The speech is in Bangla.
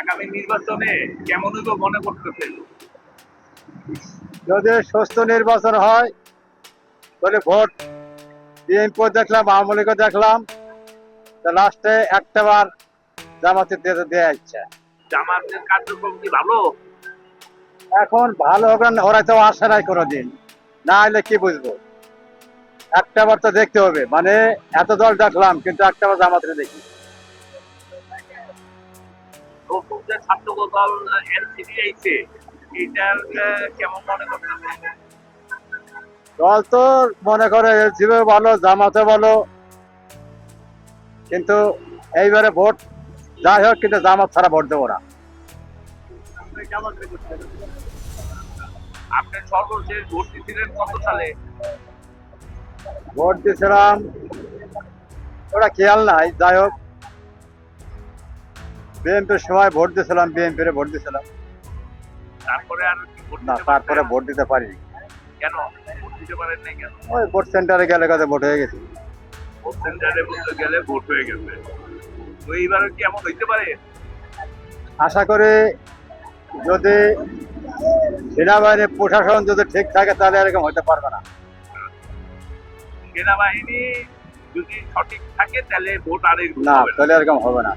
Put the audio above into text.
আগামী নির্বাচনে কেমন হইব মনে করতেছেন? যদি সুস্থ নির্বাচন হয় তাহলে ভোট বিএনপি দেখলাম আওয়ামী লীগও দেখলাম লাস্টে একটা বার জামাতে দিয়ে দেওয়া ইচ্ছা। জামাতের কার্যক্রম কি ভালো? এখন ভালো হবে না ওরা তো আসে নাই কোনোদিন। না হলে কি বুঝব? একটা বার তো দেখতে হবে। মানে এত দল দেখলাম কিন্তু একটা বার জামাতে দেখি। নতুন যে ছাত্র দল এনসিপি আইছে এটার কেমন মনে করতেছেন দল তো মনে করে এলসিবি ভালো জামাতে ভালো কিন্তু এইবারে ভোট যাই হোক কিন্তু জামাত ছাড়া ভোট দেবো না। আপনি সর্বশেষ ভোট দিয়েছিলেন কত সালে? ভোট দিয়েছিলাম ওরা খেয়াল নাই যাই হোক। বিএনপির সময় ভোট দিয়েছিলাম বিএনপির ভোট দিয়েছিলাম। তারপরে আর ভোট না তারপরে ভোট দিতে পারি কেন? ভোট দিতে পারেন কেন? ওই ভোট সেন্টারে গেলে কাছে ভোট হয়ে গেছে। ভোট সেন্টারে গেলে ভোট হয়ে গেছে। তো এইবারে কি এমন হইতে পারে? আশা করে যদি সেনাবাহিনী প্রশাসন যদি ঠিক থাকে তাহলে এরকম হতে পারবে না। সেনাবাহিনী যদি সঠিক থাকে তাহলে ভোট আর এরকম না হবে না। তাহলে এরকম হবে না।